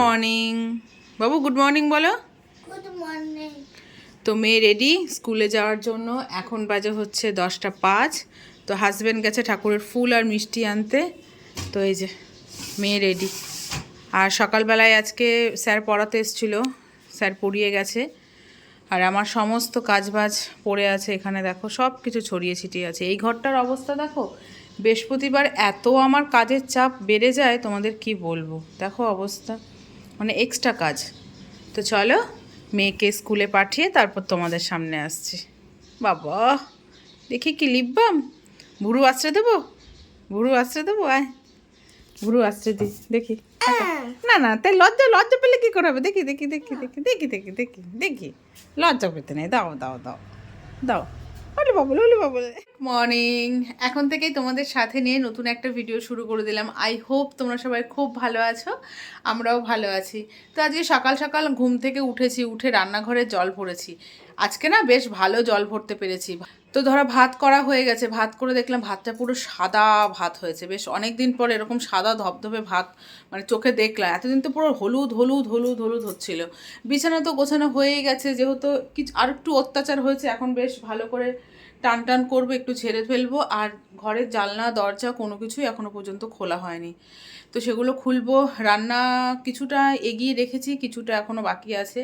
Morning বাবু good morning বলো। তো মেয়ে রেডি স্কুলে যাওয়ার জন্য। এখন বাজে হচ্ছে দশটা পাঁচ। তো হাজব্যান্ড গেছে ঠাকুরের ফুল আর মিষ্টি আনতে। তো এই যে মেয়ে রেডি আর সকালবেলায় আজকে স্যার পড়াতে এসেছিল। স্যার পড়িয়ে গেছে। আর আমার সমস্ত কাজবাজ পড়ে আছে এখানে দেখো সব কিছু ছড়িয়ে ছিটিয়ে আছে। এই ঘরটার অবস্থা দেখো বৃহস্পতিবার এত আমার কাজের চাপ বেড়ে যায় তোমাদের কি বলব? দেখো অবস্থা। মানে এক্সট্রা কাজ। তো চলো মেয়েকে স্কুলে পাঠিয়ে তারপর তোমাদের সামনে আসছি। বাবা, দেখি কি লিপবাম ভুরু আশ্রে দেবো? ভুরু আশ্রে দেবো? আয়। ভুরু আশ্রে দি, দেখি। না না তাই লজ্জা লজ্জা পেলে কী করে হবে? দেখি দেখি দেখি দেখি দেখি দেখি দেখি দেখি। লজ্জা পেতে নেই। দাও দাও দাও দাও। মর্নিং এখন থেকেই তোমাদের সাথে নিয়ে নতুন একটা ভিডিও শুরু করে দিলাম। আই হোপ তোমরা সবাই খুব ভালো আছো, আমরাও ভালো আছি। তো আজকে সকাল সকাল ঘুম থেকে উঠেছি, উঠে রান্নাঘরে জল ভরেছি। আজকে না বেশ ভালো জল ভরতে পেরেছি। তো ধরো ভাত করা হয়ে গেছে, ভাত করে দেখলাম ভাতটা পুরো সাদা ভাত হয়েছে। বেশ অনেক দিন পর এরকম সাদা ধবধবে ভাত মানে চোখে দেখলাম। এতদিন তো পুরো হলুদ হলুদ হলুদ হলুদ হচ্ছিল। বিছানা তো গোছানো হয়েই গেছে, যেহেতু কিছু আর একটু অত্যাচার হয়েছে, এখন বেশ ভালো করে টান টান করব, একটু ছেড়ে ফেলব। আর ঘরের জানলা, দরজা কোনো কিছুই এখনও পর্যন্ত খোলা হয়নি। তো সেগুলো খুলবো। রান্না কিছুটা এগিয়ে রেখেছি, কিছুটা এখনও বাকি আছে।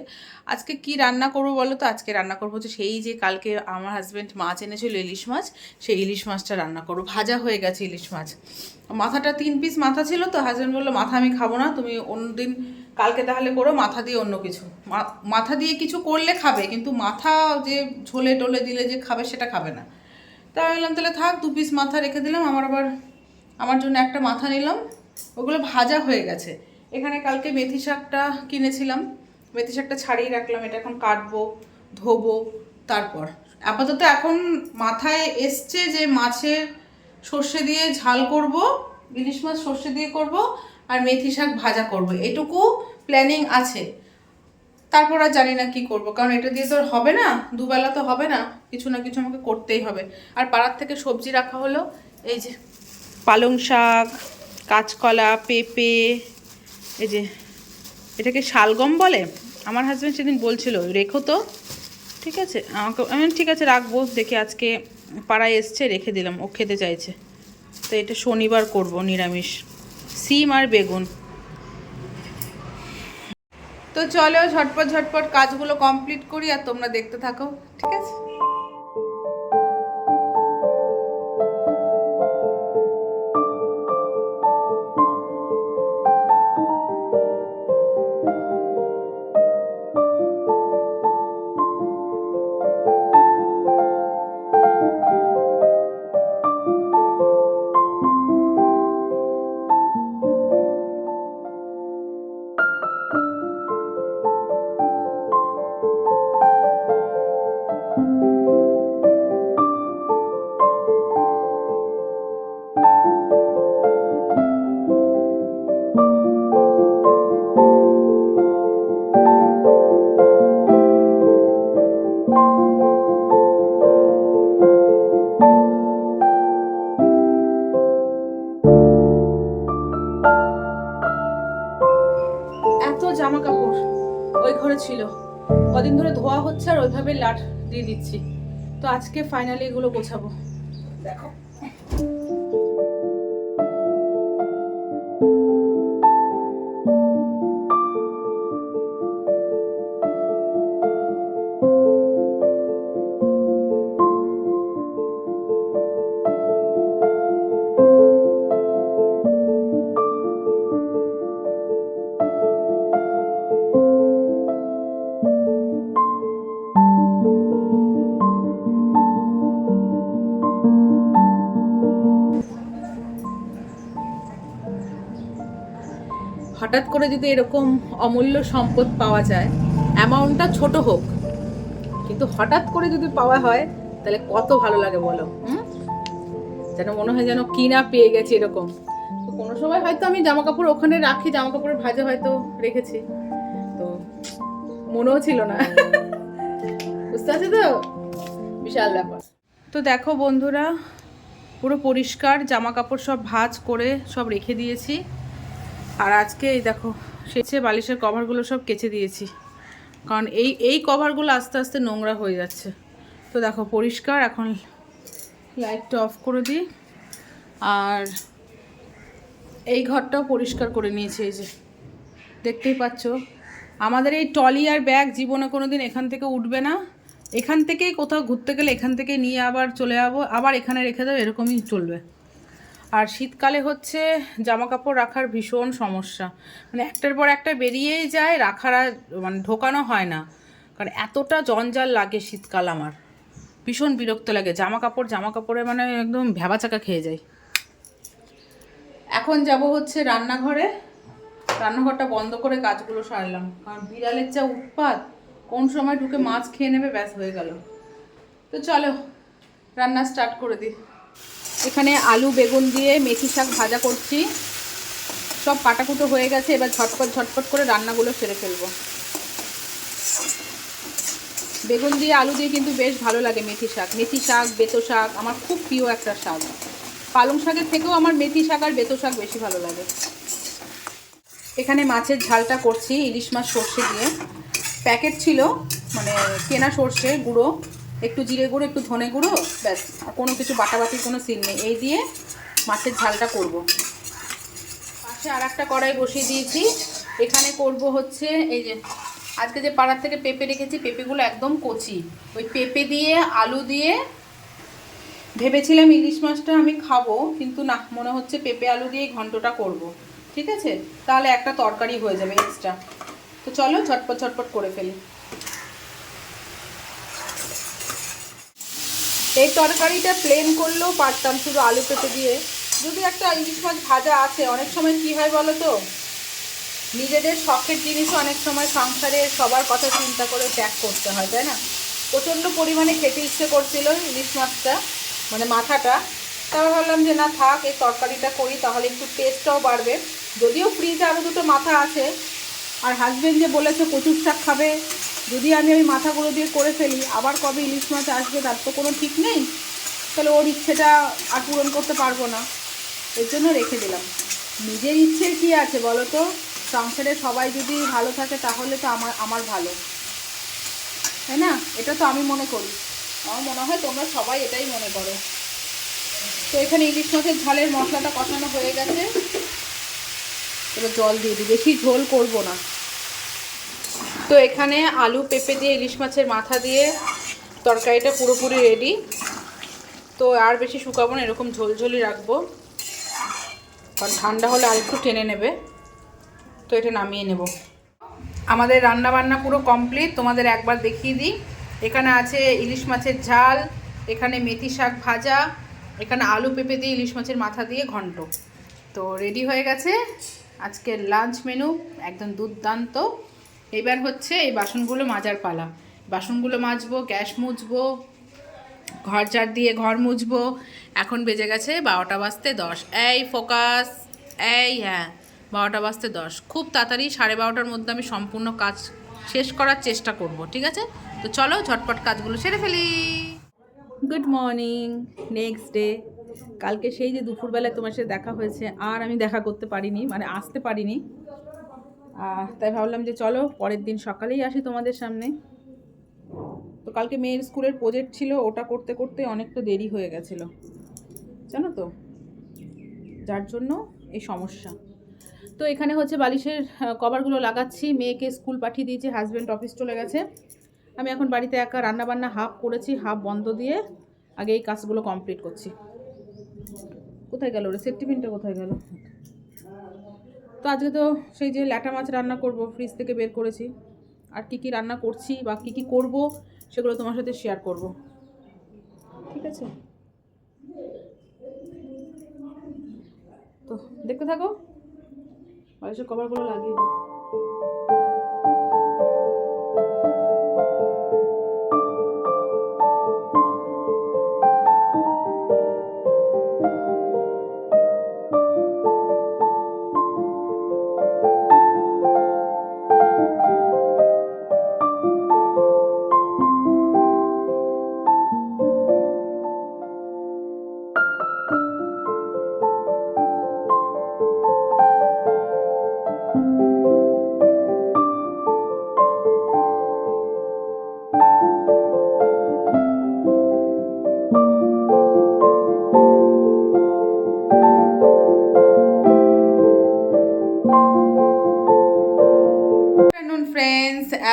আজকে কি রান্না করব বলো তো? আজকে রান্না করব হচ্ছে সেই যে কালকে আমার হাজব্যান্ড মাছ এনেছিল ইলিশ মাছ, সেই ইলিশ মাছটা রান্না করব। ভাজা হয়ে গেছে ইলিশ মাছ। মাথাটা তিন পিস মাথা ছিল তো হাজব্যান্ড বলল, মাথা আমি খাব না, তুমি অন্যদিন কালকে তাহলে করো, মাথা দিয়ে অন্য কিছু। মাথা দিয়ে কিছু করলে খাবে, কিন্তু মাথা যে ঝোলে টোলে দিলে যে খাবে, সেটা খাবে না। তা আমি বললাম, তাহলে থাক, দু পিস মাথা রেখে দিলাম, আমার আবার, আমার জন্য একটা মাথা নিলাম। ওগুলো ভাজা হয়ে গেছে। এখানে কালকে মেথি শাকটা কিনেছিলাম। মেথি শাকটা ছাড়িয়ে রাখলাম, এটা এখন কাটবো, ধোবো, তারপর। আপাতত এখন মাথায় এসছে যে মাছের সর্ষে দিয়ে ঝাল করব, ইলিশ মাছ সর্ষে দিয়ে করব, আর মেথি শাক ভাজা করব। এটুকু প্ল্যানিং আছে। তারপর আর জানি না কি করব, কারণ এটা দিয়ে তো হবে না, দুবেলা তো হবে না, কিছু না কিছু আমাকে করতেই হবে। আর পাড়ার থেকে সবজি রাখা হলো, এই যে পালং শাক কাঁচকলা, পেঁপে, এই যে, এটাকে শালগম বলে? আমার হাজব্যান্ড সেদিন বলছিল, রেখো তো। ঠিক আছে? আমাকে, আমি ঠিক আছে, রাখব। দেখে আজকে পাড়ায় এসছে, রেখে দিলাম। ও খেতে চাইছে। তো এটা শনিবার করব, নিরামিষ। সিম আর বেগুন। তো চলো, ঝটপট ঝটপট কাজগুলো কমপ্লিট করি আর তোমরা দেখতে থাকো। ঠিক আছে? জামা কাপড় ওই ঘরে ছিল। কদিন ধরে ধোয়া হচ্ছে আর ওইভাবে লাট দিয়ে দিচ্ছি। তো আজকে ফাইনালি এগুলো গোছাবো। দেখো। হঠাৎ করে যদি এরকম অমূল্য সম্পদ পাওয়া যায় অ্যামাউন্টটা ছোট হোক, কিন্তু হঠাৎ করে যদি পাওয়া হয়, তাহলে কত ভালো লাগে বলো, হুম? যেন মনে হয় যেন কিনা পেয়ে গেছি এরকম। তো কোনো সময় হয়তো আমি জামা কাপড় ওখানে রাখি জামা কাপড়ের ভাজা হয়তো রেখেছি। তো মনেও ছিল না। বুঝতে পারছ তো? বিশাল ব্যাপার। তো দেখো বন্ধুরা, পুরো পরিষ্কার জামা কাপড় সব ভাজ করে সব রেখে দিয়েছি। আর আজকে এই দেখো, সেচে বালিশের কভারগুলো সব কেচে দিয়েছি। কারণ এই এই কভারগুলো আস্তে আস্তে নোংরা হয়ে যাচ্ছে। তো দেখো, পরিষ্কার, এখন লাইটটা অফ করে দিই। আর এই ঘরটাও পরিষ্কার করে নিয়েছি, এই যে। দেখতেই পাচ্ছ, আমাদের এই টলি আর ব্যাগ জীবনে কোনো দিন এখান থেকে উঠবে না। এখান থেকেই কোথাও ঘুরতে গেলে এখান থেকে নিয়ে আবার চলে যাব, আবার এখানে রেখে দেবো, এরকমই চলবে। আর শীতকালে হচ্ছে জামা কাপড় রাখার ভীষণ সমস্যা। মানে একটার পর একটা বেরিয়েই যায়, রাখার মানে ঢোকানো হয় না। কারণ এতটা জঞ্জাল লাগে শীতকাল আমার। ভীষণ বিরক্ত লাগে। জামা কাপড় জামা কাপড়ে মানে একদম ভ্যাবাচাকা খেয়ে যায় এখন যাব হচ্ছে রান্নাঘরে। রান্নাঘরটা বন্ধ করে কাজগুলো সারলাম। কারণ বিড়ালের যা উৎপাত, কোন সময় ঢুকে মাছ খেয়ে নেবে, ব্যাস হয়ে গেল। তো চলো, রান্না স্টার্ট করে দিই। এখানে আলু, বেগুন দিয়ে মেথি শাক ভাজা করছি। সব কাটাকুটো হয়ে গেছে, এবার ঝটপট ঝটপট করে রান্নাগুলো সেরে ফেলব। বেগুন দিয়ে আলু দিয়ে কিন্তু বেশ ভালো লাগে মেথি শাক। মেথি শাক, বেতো শাক, আমার খুব প্রিয় একটা শাক। পালং শাকের থেকেও আমার মেথি শাক আর বেতো শাক বেশি ভালো লাগে। এখানে মাছের ঝালটা করছি, ইলিশ মাছ সর্ষে দিয়ে। প্যাকেট ছিল মানে কেনা সর্ষে, গুঁড়ো। একটু জিরে গুঁড়ো, একটু ধনে গুঁড়ো, ব্যাস। আর কোনো কিছু বাটাবাটির কোনো সিন নেই। এই দিয়ে মাছের ঝালটা করব। পাশে আর একটা কড়াই বসিয়ে দিয়েছি। এখানে করব হচ্ছে এই যে, আজকে যে পাড়ার থেকে পেঁপে রেখেছি, পেঁপেগুলো একদম কচি। ওই পেঁপে দিয়ে, আলু দিয়ে ভেবেছিলাম ইলিশ মাছটা আমি খাব, কিন্তু না, মনে হচ্ছে পেঁপে আলু দিয়ে ঘন্টটা করব। ঠিক আছে? তাহলে একটা তরকারি হয়ে যাবে এক্সট্রা তো চলো ঝটপট ঝটপট করে ফেলি। এই তরকারিটা প্লেন করলেও পারতাম শুধু আলু পেঁপে দিয়ে। যদি একটা ইলিশ মাছ ভাজা আছে, অনেক সময় কী হয় বলো তো? নিজেদের শখের জিনিসও অনেক সময় সংসারে সবার কথা চিন্তা করে ত্যাগ করতে হয়, তাই না? প্রচণ্ড পরিমাণে খেতে ইচ্ছে করছিল ইলিশ মাছটা মানে মাথাটা। তারপর ভাবলাম যে, না থাক, এই তরকারিটা করি, তাহলে একটু টেস্টটাও বাড়বে। যদিও ফ্রিজে আরও দুটো মাথা আছে, আর হাজব্যান্ড যে বলেছে কচুর শাক খাবে যদি আমি ওই মাথাগুলো দিয়ে করে ফেলি, আবার কবে ইলিশ মাছ আসবে তার তো কোনো ঠিক নেই। তাহলে ওর ইচ্ছেটা আর পূরণ করতে পারব না। এর জন্য রেখে দিলাম। নিজের ইচ্ছের কি আছে বলো তো? সংসারে সবাই যদি ভালো থাকে তাহলে তো আমার আমার ভালো। তাই না? এটা তো আমি মনে করি। আমার মনে হয় তোমরা সবাই এটাই মনে করো। তো এখানে ইলিশ মাছের ঝালের মশলাটা কষানো হয়ে গেছে। এবার জল দিয়ে দিই। বেশি ঝোল করব না। তো এখানে আলু, পেঁপে দিয়ে, ইলিশ মাছের মাথা দিয়ে তরকারিটা পুরোপুরি রেডি তো আর বেশি শুকাবো না, এরকম ঝোলঝোলি রাখব। কারণ ঠান্ডা হলে আর একটু টেনে নেবে। তো এটা নামিয়ে নেব। আমাদের রান্না বান্না পুরো কমপ্লিট তোমাদের একবার দেখিয়ে দিই। এখানে আছে ইলিশ মাছের ঝাল, এখানে মেথি শাক ভাজা, এখানে আলু, পেঁপে দিয়ে, ইলিশ মাছের মাথা দিয়ে ঘন্ট। তো রেডি হয়ে গেছে। আজকের লাঞ্চ মেনু একদম দুর্দান্ত। এবার হচ্ছে এই বাসনগুলো মাজার পালা। বাসনগুলো মাজবো, গ্যাস মুছবো, ঘর ঝাড় দিয়ে ঘর মুছবো। এখন বেজে গেছে বারোটা বাজতে দশ। এই ফোকাস, এই হ্যাঁ বারোটা বাজতে দশ। খুব তাড়াতাড়ি সাড়ে বারোটার মধ্যে আমি সম্পূর্ণ কাজ শেষ করার চেষ্টা করব, ঠিক আছে? তো চলো ঝটপট কাজগুলো সেরে ফেলি। গুড মর্নিং নেক্সট ডে কালকে সেই যে দুপুরবেলায় তোমার সাথে দেখা হয়েছে, আর আমি দেখা করতে পারিনি মানে আসতে পারিনি। তাই ভাবলাম যে চলো, পরের দিন সকালেই আসি তোমাদের সামনে। তো কালকে মেয়ের স্কুলের প্রজেক্ট ছিল, ওটা করতে করতে অনেকটা দেরি হয়ে গেছিল। জানো তো? যার জন্য এই সমস্যা। তো এখানে হচ্ছে বালিশের কভারগুলো লাগাচ্ছি। মেয়েকে স্কুল পাঠিয়ে দিয়েছি হাজব্যান্ড অফিস চলে গেছে। আমি এখন বাড়িতে একা রান্নাবান্না হাফ করেছি হাফ বন্ধ দিয়ে আগে এই কাজগুলো কমপ্লিট করছি। কোথায় গেল রে? সেট টিফিনটা কোথায় গেল? তো আজকে তো সেই যে ল্যাটা মাছ রান্না করব ফ্রিজ থেকে বের করেছি। আর কি কি রান্না করছি বা কি কি করব, সেগুলো তোমার সাথে শেয়ার করব। ঠিক আছে? তো দেখতে থাকো। বালিশের কভারগুলো লাগিয়ে দিই।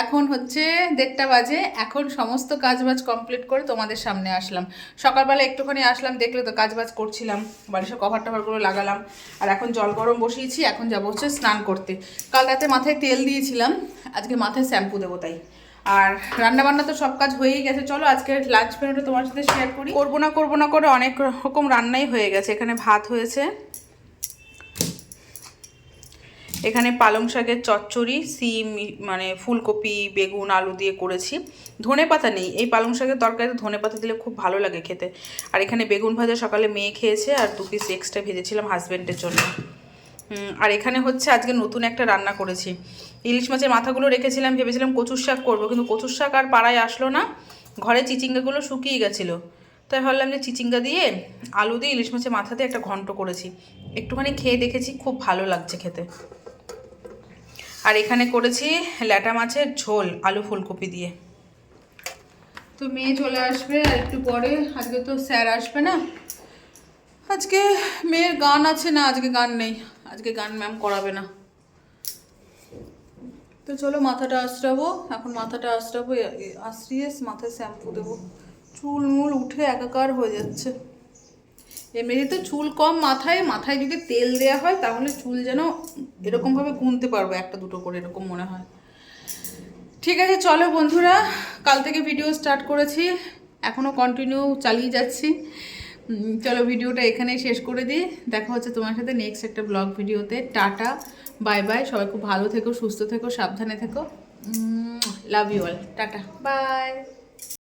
এখন হচ্ছে দেড়টা বাজে, এখন সমস্ত কাজবাজ কমপ্লিট করে তোমাদের সামনে আসলাম। সকালবেলা একটুখানি আসলাম, দেখলে তো কাজবাজ করছিলাম বাড়ির সব কভার টভারগুলো লাগালাম, আর এখন জল গরম বসিয়েছি, এখন যাব হচ্ছে স্নান করতে। কাল রাতে মাথায় তেল দিয়েছিলাম, আজকে মাথায় শ্যাম্পু দেবো তাই। আর রান্নাবান্না তো সব কাজ হয়েই গেছে, চলো আজকে লাঞ্চ মেনুটা তোমার সাথে শেয়ার করি। করব না করব না করে অনেক রকম রান্নাই হয়ে গেছে, এখানে ভাত হয়েছে এখানে পালং শাকের চচ্চড়ি, সিম মানে ফুলকপি, বেগুন, আলু দিয়ে করেছি। ধনে পাতা নেই। এই পালং শাকের তরকারিতে ধনে পাতা দিলে খুব ভালো লাগে খেতে। আর এখানে বেগুন ভাজা সকালে মেয়ে খেয়েছে আর দু পিস এক্সট্রা ভেজেছিলাম হাজব্যান্ডের জন্য। আর এখানে হচ্ছে আজকে নতুন একটা রান্না করেছি। ইলিশ মাছের মাথাগুলো রেখেছিলাম, ভেবেছিলাম কচুর শাক করব, কিন্তু কচুর শাক আর পাড়ায় আসলো না। ঘরে চিচিঙ্গাগুলো শুকিয়ে গেছিল। তাই ভাবলাম যে চিচিঙ্গা দিয়ে আলু দিয়ে ইলিশ মাছের মাথা দিয়ে একটা ঘন্ট করেছি। একটুখানি খেয়ে দেখেছি, খুব ভালো লাগছে খেতে। আর এখানে করেছি ল্যাটা মাছের ঝোল, আলু ফুলকপি দিয়ে। তো মেয়ে চলে আসবে, আর একটু পরে, আজকে তো স্যার আসবে না। আজকে মেয়ের গান আছে না, আজকে গান নেই। আজকে গান ম্যাম করাবে না। তো চলো মাথাটা আশ্রাবো, এখন মাথাটা আশ্রাবো আশ্রিয়ে মাথায় শ্যাম্পু দেবো। চুল মুল উঠে একাকার হয়ে যাচ্ছে। এমনিতে চুল কম মাথায় মাথায় যদি তেল দেওয়া হয় তাহলে চুল যেন এরকমভাবে গুনতে পারব, একটা দুটো করে এরকম মনে হয়। ঠিক আছে, চলো বন্ধুরা, কাল থেকে ভিডিও স্টার্ট করেছি এখনও কন্টিনিউ চালিয়ে যাচ্ছি। চলো ভিডিওটা এখানেই শেষ করে দিই। দেখা হচ্ছে তোমার সাথে নেক্সট একটা ব্লগ ভিডিওতে টাটা বাই বাই সবাই খুব ভালো থেকো, সুস্থ থেকো, সাবধানে থেকো। Love you all tata bye